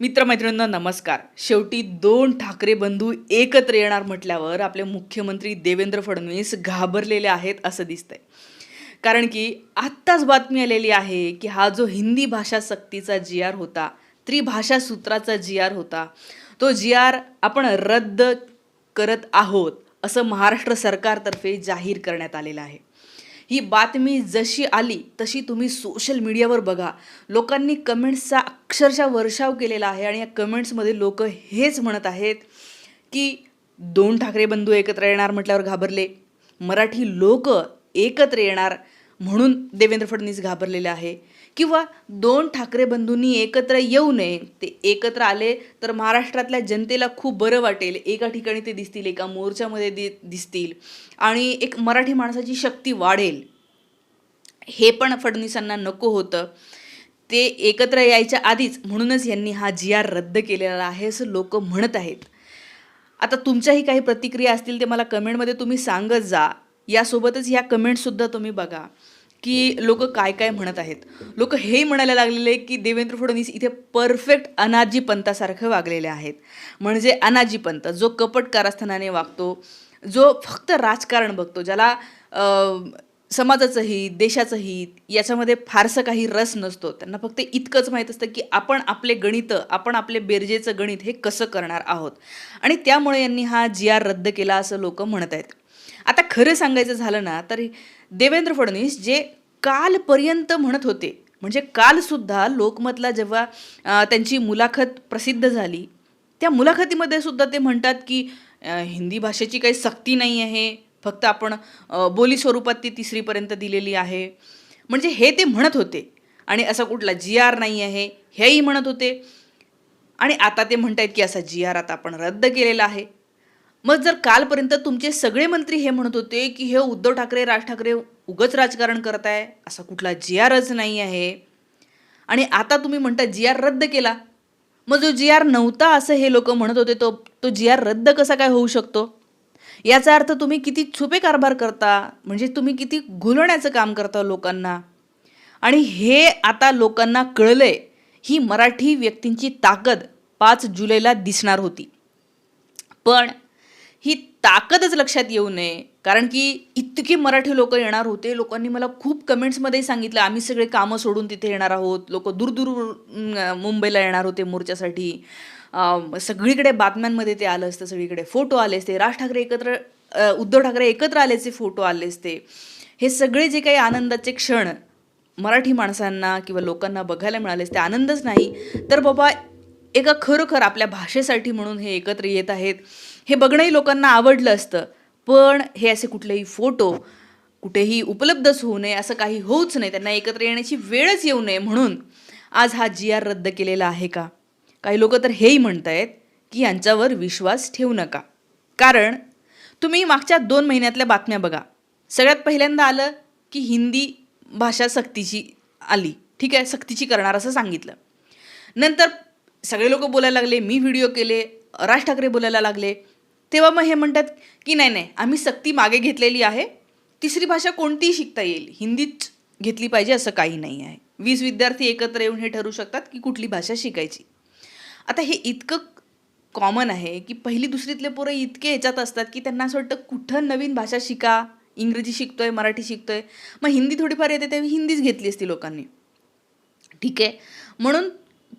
मित्रमैत्रिणींना नमस्कार. शेवटी दोन ठाकरे बंधू एकत्र येणार म्हटल्यावर आपले मुख्यमंत्री देवेंद्र फडणवीस घाबरलेले आहेत असं दिसतंय. कारण की आत्ताच बातमी आलेली आहे की हा जो हिंदी भाषा सक्तीचा जी आर होता त्रिभाषा सूत्राचा जी आर होता तो जी आर आपण रद्द करत आहोत असं महाराष्ट्र सरकारतर्फे जाहीर करण्यात आलेलं आहे. ही बातमी जशी आली तशी तुम्ही सोशल मीडियावर बघा. लोकांनी कमेंट्सचा अक्षरशः वर्षाव केलेला आहे आणि या कमेंट्समध्ये लोक हेच म्हणत आहेत की दोन ठाकरे बंधू एकत्र येणार म्हटल्यावर घाबरले. मराठी लोक एकत्र येणार. म्हणून देवेंद्र फडणवीस घाबरलेले आहे. किंवा दोन ठाकरे बंधूंनी एकत्र येऊ नये. ते एकत्र आले तर महाराष्ट्रातल्या जनतेला खूप बरं वाटेल. एका ठिकाणी ते दिसतील एका मोर्चामध्ये दि दिसतील. आणि एक मराठी माणसाची शक्ती वाढेल. हे पण फडणवीसांना नको होतं. ते एकत्र यायच्या आधीच म्हणूनच यांनी हा जी आर रद्द केलेला आहे असं लोक म्हणत आहेत. आता तुमच्याही काही प्रतिक्रिया असतील ते मला कमेंटमध्ये तुम्ही सांगत जा. यासोबतच ह्या कमेंटसुद्धा तुम्ही बघा. की लोक काय काय म्हणत आहेत. लोक हे म्हणायला लागलेले की देवेंद्र फडणवीस इथे परफेक्ट अनाजी पंतासारखं वागलेले आहेत. म्हणजे अनाजी पंत जो कपट कारस्थानाने वागतो जो फक्त राजकारण बघतो ज्याला समाजाचं हित देशाचं हित याच्यामध्ये फारसं काही रस नसतो. त्यांना फक्त इतकंच माहीत असतं की आपण आपले गणितं आपण आपले बेरजेचं गणित हे कसं करणार आहोत. आणि त्यामुळे यांनी हा जी आर रद्द केला असं लोक म्हणत आहेत. आता खरं सांगायचं झालं ना तर देवेंद्र फडणवीस जे कालपर्यंत म्हणत होते म्हणजे कालसुद्धा लोकमतला जेव्हा त्यांची मुलाखत प्रसिद्ध झाली त्या मुलाखतीमध्ये सुद्धा ते म्हणतात की हिंदी भाषेची काही सक्ती नाही आहे फक्त आपण बोली स्वरूपात ती तिसरीपर्यंत दिलेली आहे. म्हणजे हे ते म्हणत होते. आणि असा कुठला जी आर नाही आहे हेही म्हणत होते. आणि आता ते म्हणत आहेत की असा जी आर आता आपण रद्द केलेला आहे. मग जर कालपर्यंत तुमचे सगळे मंत्री हे म्हणत होते की हे उद्धव ठाकरे राज ठाकरे उगच राजकारण करत आहे असा कुठला जी आरच नाही आहे. आणि आता तुम्ही म्हणता जी आर रद्द केला. मग जो जी आर नव्हता असं हे लोक म्हणत होते तो तो जी आर रद्द कसा काय होऊ शकतो? याचा अर्थ तुम्ही किती छुपे कारभार करता म्हणजे तुम्ही किती घुलवण्याचं काम करता लोकांना. आणि हे आता लोकांना कळलंय ही मराठी व्यक्तींची ताकद पाच जुलैला दिसणार होती. पण ही ताकदच लक्षात येऊ नये. कारण की इतके मराठी लोक येणार होते लोकांनी मला खूप कमेंट्समध्ये सांगितलं आम्ही सगळे कामं सोडून तिथे येणार आहोत. लोक दूरदूर मुंबईला येणार होते मोर्चासाठी. सगळीकडे बातम्यांमध्ये ते आलं असतं सगळीकडे फोटो आले असते. राज ठाकरे एकत्र उद्धव ठाकरे एकत्र आल्याचे फोटो आले असते. हे सगळे जे काही आनंदाचे क्षण मराठी माणसांना किंवा लोकांना बघायला मिळाले असते आनंदच नाही. तर बाबा एका खरोखर आपल्या भाषेसाठी म्हणून हे एकत्र येत आहेत. हे बघणंही लोकांना आवडलं असतं. पण हे असे कुठलेही फोटो कुठेही उपलब्धच होऊ नये असं काही होऊच नाही त्यांना एकत्र येण्याची वेळच येऊ नये म्हणून आज हा जी आर रद्द केलेला आहे का? काही लोक तर हेही म्हणत आहेत की यांच्यावर विश्वास ठेवू नका. कारण तुम्ही मागच्या दोन महिन्यातल्या बातम्या बघा. सगळ्यात पहिल्यांदा आलं की हिंदी भाषा सक्तीची आली. ठीक आहे सक्तीची करणार असं सांगितलं. नंतर सगळे लोक बोलायला लागले मी व्हिडिओ केले राज ठाकरे बोलायला लागले. तेव्हा मग हे म्हणतात की नाही नाही आम्ही सक्ती मागे घेतलेली आहे. तिसरी भाषा कोणतीही शिकता येईल. हिंदीच घेतली पाहिजे असं काही नाही आहे. वीस विद्यार्थी एकत्र येऊन हे ठरू शकतात की कुठली भाषा शिकायची. आता हे इतकं कॉमन आहे की पहिली दुसरीतले पोरं इतके ह्याच्यात असतात की त्यांना असं वाटतं कुठं नवीन भाषा शिका. इंग्रजी शिकतोय मराठी शिकतोय. मग हिंदी थोडीफार येते तेव्हा हिंदीच घेतली असती लोकांनी. ठीक आहे. म्हणून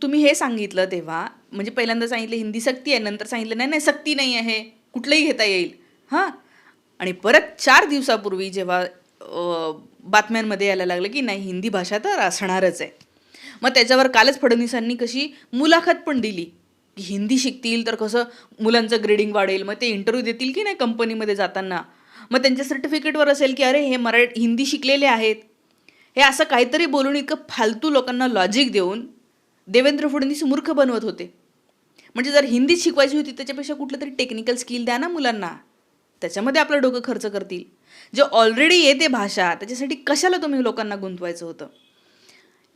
तुम्ही हे सांगितलं तेव्हा म्हणजे पहिल्यांदा सांगितलं हिंदी सक्ती आहे नंतर सांगितलं नाही नाही सक्ती नाही आहे. कुठलंही घेता येईल. हां? आणि परत चार दिवसापूर्वी जेव्हा बातम्यांमध्ये यायला लागलं की नाही हिंदी भाषा तर असणारच आहे. मग त्याच्यावर कालच फडणवीसांनी कशी मुलाखत पण दिली. की हिंदी शिकतील तर कसं मुलांचं ग्रेडिंग वाढेल मग ते इंटरव्ह्यू देतील की नाही कंपनीमध्ये जाताना. मग त्यांच्या सर्टिफिकेटवर असेल की अरे हे मरा हिंदी शिकलेले आहेत. हे असं काहीतरी बोलून इतकं फालतू लोकांना लॉजिक देऊन देवेंद्र फडणवीस मूर्ख बनवत होते. म्हणजे जर हिंदी शिकवायची होती त्याच्यापेक्षा कुठलं तरी टेक्निकल स्किल द्या ना मुलांना. त्याच्यामध्ये आपलं डोकं खर्च करतील. जे ऑलरेडी येते भाषा त्याच्यासाठी कशाला तुम्ही लोकांना गुंतवायचं होतं?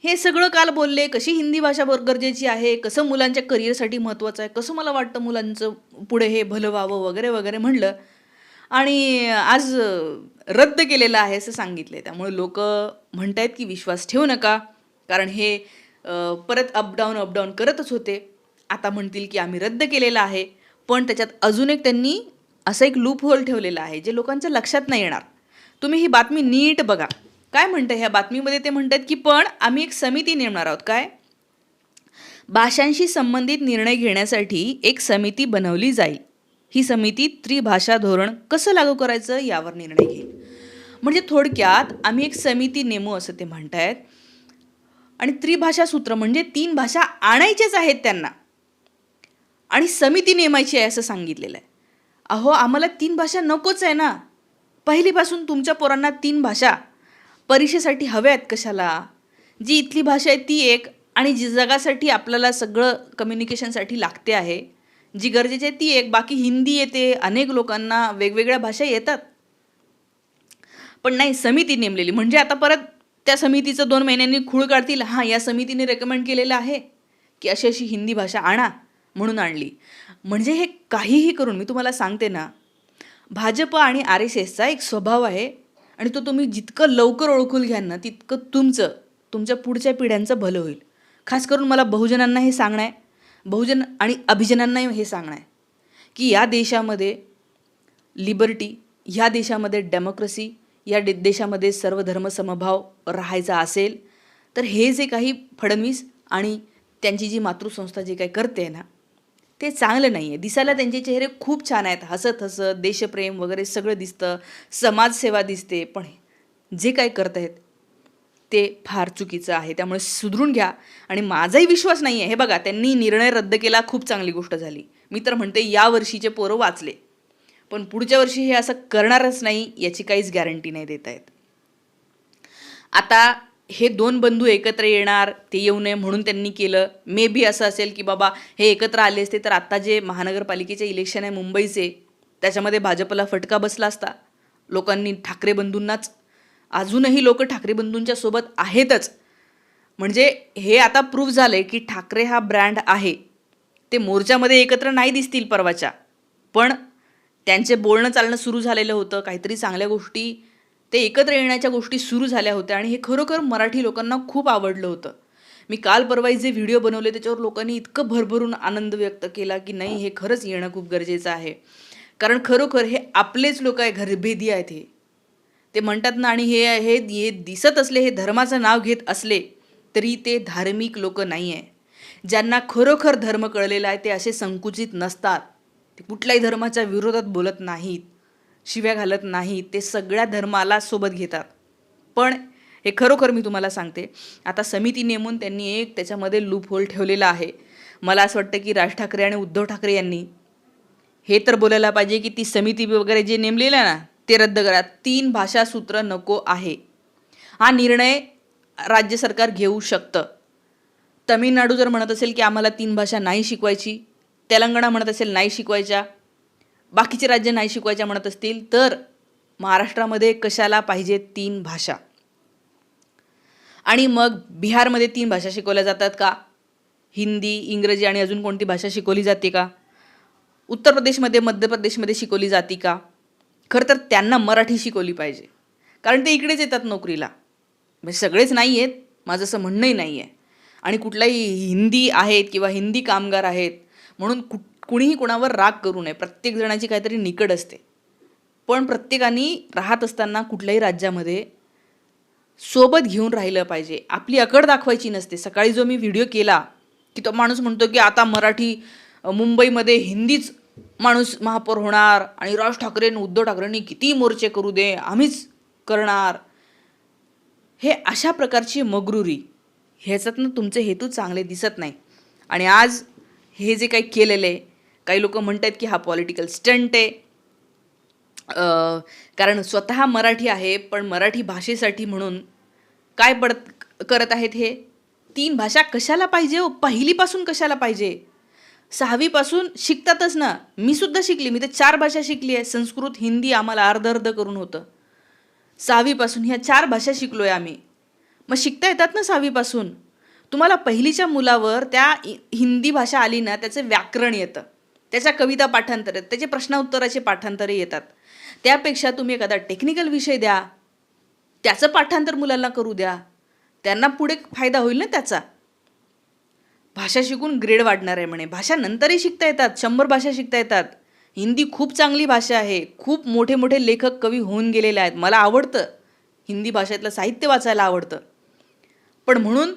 हे सगळं काल बोलले कशी हिंदी भाषा बर गरजेची आहे कसं मुलांच्या करिअरसाठी महत्त्वाचं आहे कसं मला वाटतं मुलांचं पुढे हे भलं व्हावं वगैरे वगैरे म्हणलं. आणि आज रद्द केलेलं आहे असं सांगितलं त्यामुळे लोक आहेत की विश्वास ठेवू नका. कारण हे परत अपडाऊन अपडाऊन करतच होते. आता म्हणतील की आम्ही रद्द केलेला आहे. पण त्याच्यात अजून एक त्यांनी असं एक लूप होल ठेवलेला आहे जे लोकांच्या लक्षात नाही येणार. तुम्ही ही बातमी नीट बघा. काय म्हणतं ह्या बातमीमध्ये? ते म्हणतात की पण आम्ही एक समिती नेमणार आहोत. काय? भाषांशी संबंधित निर्णय घेण्यासाठी एक समिती बनवली जाईल. ही समिती त्रिभाषा धोरण कसं लागू करायचं यावर निर्णय घेईल. म्हणजे थोडक्यात आम्ही एक समिती नेमू असं ते म्हणतायत. आणि त्रिभाषा सूत्र म्हणजे तीन भाषा आणायचेच आहेत त्यांना. आणि समिती नेमायची आहे असं सांगितलेलं आहे. अहो आम्हाला तीन भाषा नकोच आहे ना. पहिलीपासून तुमच्या पोरांना तीन भाषा परीक्षेसाठी हव्या आहेत कशाला? जी इथली भाषा आहे ती एक आणि जी जगासाठी आपल्याला सगळं कम्युनिकेशनसाठी लागते आहे. जी गरजेची आहे ती एक. बाकी हिंदी येते अनेक लोकांना वेगवेगळ्या भाषा येतात. पण नाही समिती नेमलेली. म्हणजे आता परत त्या समितीचं दोन महिन्यांनी खूळ काढतील. हां या समितीने रेकमेंड केलेलं आहे की अशी अशी हिंदी भाषा आणा. म्हणून आणली. म्हणजे हे काहीही करून मी तुम्हाला सांगते ना भाजप आणि आर एस एसचा एक स्वभाव आहे आणि तो तुम्ही जितकं लवकर ओळखून घ्याल ना तितकं तुमचं तुमच्या पुढच्या पिढ्यांचं भलं होईल. खास करून मला बहुजनांना हे सांगणं आहे. बहुजन आणि अभिजनांनाही हे सांगणं आहे. की या देशामध्ये लिबर्टी ह्या देशामध्ये डेमोक्रेसी या दे देशामध्ये सर्व धर्मसमभाव राहायचा असेल तर हे जे काही फडणवीस आणि त्यांची जी मातृसंस्था जे काही करते ना ते चांगलं नाही आहे दिसायला त्यांचे चेहरे खूप छान आहेत. हसत हसत देशप्रेम वगैरे सगळं दिसतं समाजसेवा दिसते. पण जे काय करत आहेत ते फार चुकीचं आहे. त्यामुळे सुधरून घ्या. आणि माझाही विश्वास नाही आहे हे बघा त्यांनी निर्णय रद्द केला खूप चांगली गोष्ट झाली. मी तर म्हणते या वर्षीचे पोरं वाचले. पण पुढच्या वर्षी हे असं करणारच नाही याची काहीच गॅरंटी नाही देत आहेत आता हे दोन बंधू एकत्र येणार ते येऊ नये म्हणून त्यांनी केलं. मे बी असं असेल की बाबा हे एकत्र आले असते तर आत्ता जे महानगरपालिकेचे इलेक्शन आहे मुंबईचे त्याच्यामध्ये भाजपला फटका बसला असता. लोकांनी ठाकरे बंधूंनाच अजूनही लोक ठाकरे बंधूंच्या सोबत आहेतच. म्हणजे हे आता प्रूव्ह आहे की ठाकरे हा ब्रँड आहे. ते मोर्चामध्ये एकत्र नाही दिसतील परवाच्या. पण त्यांचे बोलणं चालणं सुरू झालेलं होतं. काहीतरी चांगल्या गोष्टी ते एकत्र येण्याच्या गोष्टी सुरू झाल्या होत्या आणि हे खरोखर मराठी लोकांना खूप आवडलं होतं. मी काल परवा जे व्हिडिओ बनवले त्याच्यावर लोकांनी इतकं भरभरून आनंद व्यक्त केला की नाही हे खरंच येणं खूप गरजेचं आहे. कारण खरोखर हे आपलेच लोक आहे घरभेदी आहेत हे. ते म्हणतात ना आणि हे हे हे दिसत असले हे धर्माचं नाव घेत असले तरी ते धार्मिक लोक नाही आहे. ज्यांना खरोखर धर्म कळलेला आहे ते असे संकुचित नसतात. ते कुठल्याही धर्माच्या विरोधात बोलत नाहीत. शिव्या घालत नाही ते सगळ्या धर्माला सोबत घेतात. पण हे खरोखर मी तुम्हाला सांगते आता समिती नेमून त्यांनी एक त्याच्यामध्ये लूप होल ठेवलेला आहे. मला असं वाटतं की राज ठाकरे आणि उद्धव ठाकरे यांनी हे तर बोलायला पाहिजे की ती समिती वगैरे जे नेमलेलं आहे ना ते रद्द करा. तीन भाषा सूत्र नको आहे. हा निर्णय राज्य सरकार घेऊ शकतं. तमिळनाडू जर म्हणत असेल की आम्हाला तीन भाषा नाही शिकवायची तेलंगणा म्हणत असेल नाही शिकवायच्या बाकीचे राज्य नाही शिकवायच्या म्हणत असतील तर महाराष्ट्रामध्ये कशाला पाहिजे तीन भाषा? आणि मग बिहारमध्ये तीन भाषा शिकवल्या जातात का? हिंदी इंग्रजी आणि अजून कोणती भाषा शिकवली जाते का? उत्तर प्रदेशमध्ये मध्य प्रदेशमध्ये शिकवली जाते का? खरं तर त्यांना मराठी शिकवली पाहिजे. कारण ते इकडेच येतात नोकरीला. म्हणजे सगळेच नाही आहेत माझं असं म्हणणंही नाही आहे. आणि कुठलाही हिंदी आहेत किंवा हिंदी कामगार आहेत म्हणून कुठ कुणीही कुणावर राग करू नये. प्रत्येक जणाची काहीतरी निकड असते. पण प्रत्येकाने राहत असताना कुठल्याही राज्यामध्ये सोबत घेऊन राहिलं पाहिजे. आपली अकड दाखवायची नसते. सकाळी जो मी व्हिडिओ केला की तो माणूस म्हणतो की आता मराठी मुंबईमध्ये हिंदीच माणूस महापौर होणार आणि राज ठाकरे उद्धव ठाकरेंनी किती मोर्चे करू दे आम्हीच करणार. हे अशा प्रकारची मगरुरी ह्याच्यातनं तुमचे हेतू चांगले दिसत नाही. आणि आज हे जे काही केलेलं आहे काही लोक म्हणत आहेत की हा पॉलिटिकल स्टंट आहे. कारण स्वतः मराठी आहे पण मराठी भाषेसाठी म्हणून काय पडत करत आहेत हे? तीन भाषा कशाला पाहिजे हो? पहिलीपासून कशाला पाहिजे? सहावीपासून शिकतातच ना. मी सुद्धा शिकली. मी तर चार भाषा शिकली आहे. संस्कृत हिंदी आम्हाला अर्ध अर्ध करून होतं. सहावीपासून ह्या चार भाषा शिकलो आहे आम्ही. मग शिकता येतात ना सहावीपासून? तुम्हाला पहिलीच्या मुलावर त्या हिंदी भाषा आली ना त्याचं व्याकरण येतं. त्याच्या कविता पाठांतर आहेत त्याचे प्रश्नोत्तराचे पाठांतरे येतात. त्यापेक्षा तुम्ही एखादा टेक्निकल विषय द्या त्याचं पाठांतर मुलांना करू द्या त्यांना पुढे फायदा होईल ना त्याचा? भाषा शिकून ग्रेड वाढणार आहे म्हणे. भाषा नंतरही शिकता येतात शंभर भाषा शिकता येतात. हिंदी खूप चांगली भाषा आहे खूप मोठे मोठे लेखक कवी होऊन गेलेले आहेत. मला आवडतं. हिंदी भाषेतलं साहित्य वाचायला आवडतं. पण म्हणून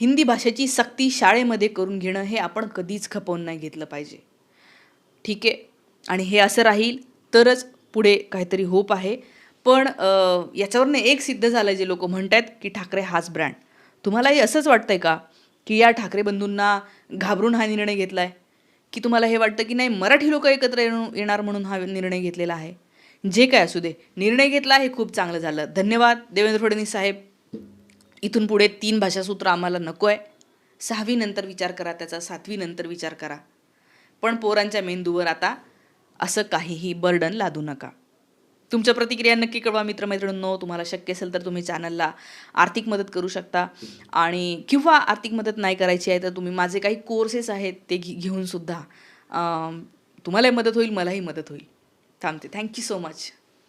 हिंदी भाषेची सक्ती शाळेमध्ये करून घेणं हे आपण कधीच खपवून नाही घेतलं पाहिजे. ठीक आहे. आणि हे असं राहील तरच पुढे काहीतरी होप आहे. पण याच्यावरनं एक सिद्ध झालं जे लोक म्हणत आहेत की ठाकरे हाच ब्रँड. तुम्हालाही असंच वाटतं आहे का? की या ठाकरे बंधूंना घाबरून हा निर्णय घेतला आहे की तुम्हाला हे वाटतं की नाही मराठी लोक एकत्र येणार म्हणून हा निर्णय घेतलेला आहे? जे काय असू दे निर्णय घेतला हे खूप चांगलं झालं. धन्यवाद देवेंद्र फडणवीस साहेब. इथून पुढे तीन भाषासूत्र आम्हाला नको आहे सहावी नंतर विचार करा त्याचा सातवी नंतर विचार करा. पण पोरांच्या मेंदूवर आता असं काहीही बर्डन लादू नका. तुमच्या प्रतिक्रिया नक्की कळवा मित्रमैत्रिणींनो. तुम्हाला शक्य असेल तर तुम्ही चॅनलला आर्थिक मदत करू शकता. आणि किंवा आर्थिक मदत नाही करायची आहे तर तुम्ही माझे काही कोर्सेस आहेत ते घे घेऊनसुद्धा तुम्हालाही मदत होईल मलाही मदत होईल. थांबते. Thank you so much